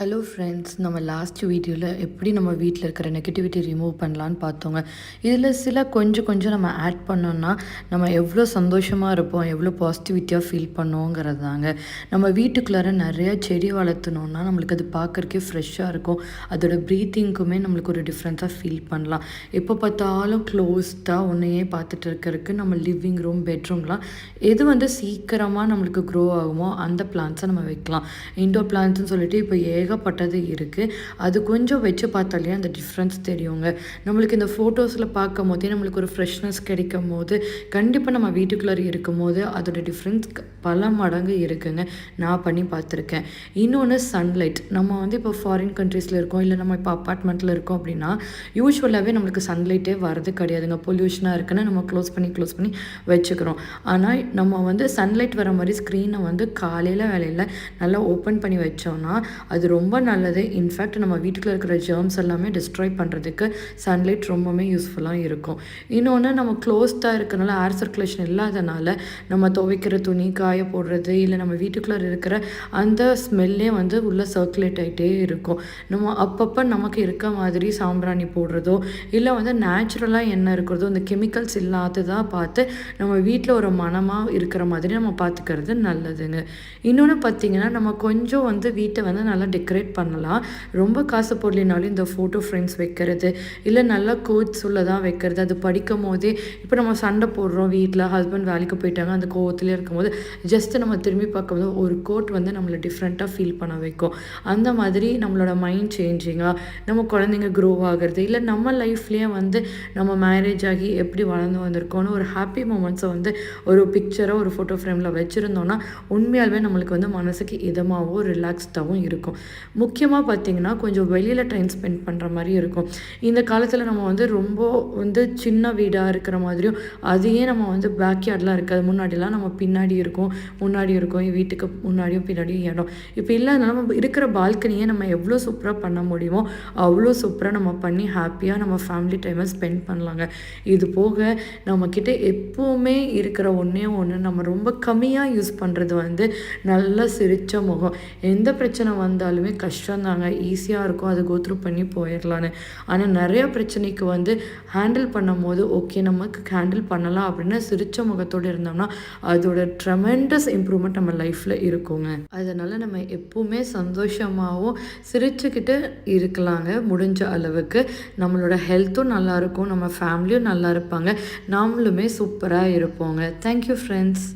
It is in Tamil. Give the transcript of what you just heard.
ஹலோ ஃப்ரெண்ட்ஸ் நம்ம லாஸ்ட் வீடியோவில் எப்படி நம்ம வீட்டில் இருக்கிற நெகட்டிவிட்டி ரிமூவ் பண்ணலான்னு பார்த்தோங்க. இதில் சில கொஞ்சம் கொஞ்சம் நம்ம ஆட் பண்ணோம்னா நம்ம எவ்வளோ சந்தோஷமாக இருப்போம் எவ்வளோ பாசிட்டிவிட்டியாக ஃபீல் பண்ணோங்கிறது தாங்க. நம்ம வீட்டுக்குள்ளார நிறைய செடி வளர்த்துனோன்னா நம்மளுக்கு அது பார்க்குறக்கே ஃப்ரெஷ்ஷாக இருக்கும். அதோட ப்ரீத்திங்க்குமே நம்மளுக்கு ஒரு டிஃப்ரென்ஸாக ஃபீல் பண்ணலாம். எப்போ பார்த்தாலும் க்ளோஸ்டாக ஒன்றையே பார்த்துட்டு இருக்கிறதுக்கு நம்ம லிவிங் ரூம் பெட்ரூம்லாம் எது வந்து சீக்கிரமாக நம்மளுக்கு க்ரோ ஆகுமோ அந்த பிளான்ஸை நம்ம வைக்கலாம். இன்டோர் பிளான்ட்ஸ்னு சொல்லிட்டு இப்போ ஏ ஏகப்பட்டது இருக்குது அது கொஞ்சம் வச்சு பார்த்தாலே அந்த டிஃப்ரென்ஸ் தெரியுங்க. நம்மளுக்கு இந்த ஃபோட்டோஸில் பார்க்கும் போதே நம்மளுக்கு ஒரு ஃப்ரெஷ்னஸ் கிடைக்கும் போது கண்டிப்பாக நம்ம வீட்டுக்குள்ளே இருக்கும் போது அதோட டிஃப்ரென்ஸ் பல மடங்கு இருக்குங்க. நான் பண்ணி பார்த்துருக்கேன். இன்னொன்று சன்லைட் நம்ம வந்து இப்போ ஃபாரின் கண்ட்ரீஸில் இருக்கோம் இல்லை நம்ம இப்போ அப்பார்ட்மெண்ட்டில் இருக்கோம் அப்படின்னா யூஸ்வலாகவே நம்மளுக்கு சன்லைட்டே வரது கிடையாதுங்க. பொல்யூஷனாக இருக்குன்னு நம்ம க்ளோஸ் பண்ணி க்ளோஸ் பண்ணி வச்சுக்கிறோம். ஆனால் நம்ம வந்து சன்லைட் வர மாதிரி ஸ்க்ரீனை வந்து காலையில் வேலையில் நல்லா ஓப்பன் பண்ணி வச்சோம்னா அது ரொம்ப நல்லது. இன்ஃபேக்ட் நம்ம வீட்டுக்குள்ள இருக்கிற ஜெர்ம்ஸ் எல்லாமே டிஸ்ட்ராய் பண்ணுறதுக்கு சன்லைட் ரொம்பவுமே யூஸ்ஃபுல்லாக இருக்கும். இன்னொன்று நம்ம க்ளோஸ்டாக இருக்கிறனால ஏர் சர்க்குலேஷன் இல்லாதனால நம்ம துவைக்கிற துணி காய போடுறது இல்லை நம்ம வீட்டுக்குள்ளே இருக்கிற அந்த ஸ்மெல்லே வந்து உள்ளே சர்க்குலேட் ஆகிட்டே இருக்கும். நம்ம அப்பப்போ நமக்கு இருக்க மாதிரி சாம்பிராணி போடுறதோ இல்லை வந்து நேச்சுரலாக என்ன இருக்கிறதோ இந்த கெமிக்கல்ஸ் இல்லாததாக பார்த்து நம்ம வீட்டில் ஒரு மனமாக இருக்கிற மாதிரி நம்ம பார்த்துக்கிறது நல்லதுங்க. இன்னொன்று பார்த்திங்கன்னா நம்ம கொஞ்சம் வந்து வீட்டை வந்து நல்லா டெக்கரேட் பண்ணலாம். ரொம்ப காசு போடலினாலும் இந்த ஃபோட்டோ ஃப்ரேம்ஸ் வைக்கிறது இல்லை நல்லா கோட்ஸ் தான் வைக்கிறது. அது படிக்கும் போதே இப்போ நம்ம சண்டை போடுறோம் வீட்டில் ஹஸ்பண்ட் வேலைக்கு போயிட்டாங்க அந்த கோவத்துலேயே இருக்கும்போது ஜஸ்ட்டு நம்ம திரும்பி பார்க்கும்போது ஒரு கோட் வந்து நம்மளை டிஃப்ரெண்ட்டாக ஃபீல் பண்ண வைக்கும். அந்த மாதிரி நம்மளோட மைண்ட் சேஞ்சிங்காக நம்ம குழந்தைங்க க்ரோ ஆகிறது இல்லை நம்ம லைஃப்லேயே வந்து நம்ம மேரேஜ் ஆகி எப்படி வளர்ந்து வந்திருக்கோன்னு ஒரு ஹாப்பி மூமெண்ட்ஸை வந்து ஒரு பிக்சரை ஒரு ஃபோட்டோ ஃப்ரேமில் வச்சுருந்தோன்னா உண்மையாலுமே நம்மளுக்கு வந்து மனசுக்கு இதமாகவும் ரிலாக்ஸ்டாகவும் இருக்கும். முக்கியமாக பார்த்திங்கன்னா கொஞ்சம் வெளியில் டைம் ஸ்பெண்ட் பண்ணுற மாதிரி இருக்கும். இந்த காலத்தில் நம்ம வந்து ரொம்ப வந்து சின்ன வீடாக இருக்கிற மாதிரியும் அதையே நம்ம வந்து பேக்யார்ட்லாம் இருக்காது முன்னாடிலாம் நம்ம பின்னாடி இருக்கும் முன்னாடி இருக்கும் வீட்டுக்கு முன்னாடியும் பின்னாடியும் இடம். இப்போ இல்லை நம்ம இருக்கிற பால்கனியை நம்ம எவ்வளோ சூப்பராக பண்ண முடியுமோ அவ்வளோ சூப்பராக நம்ம பண்ணி ஹாப்பியாக நம்ம ஃபேமிலி டைமை ஸ்பெண்ட் பண்ணலாங்க. இது போக நம்மக்கிட்ட எப்போவுமே இருக்கிற ஒன்றே ஒன்று நம்ம ரொம்ப கம்மியாக யூஸ் பண்ணுறது வந்து நல்லா சிரித்த முகம். எந்த பிரச்சனை வந்தாலும் கஷ்டம்தாங்க. ஈஸியாக இருக்கும். அதை கோத்ரூ பண்ணி போயிடலான்னு ஆனால் நிறைய பிரச்சனைக்கு வந்து ஹேண்டில் பண்ணும் போது ஓகே நமக்கு ஹேண்டில் பண்ணலாம் அப்படின்னு சிரித்த முகத்தோடு இருந்தோம்னா அதோட ட்ரெமெண்டஸ் இம்ப்ரூவ்மெண்ட் நம்ம லைஃப்பில் இருக்குங்க. அதனால் நம்ம எப்போவுமே சந்தோஷமாகவும் சிரிச்சுக்கிட்டு இருக்கலாங்க முடிஞ்ச அளவுக்கு. நம்மளோட ஹெல்த்தும் நல்லாயிருக்கும் நம்ம ஃபேமிலியும் நல்லா இருப்பாங்க. நாமளுமே சூப்பராக இருப்போங்க. Thank you friends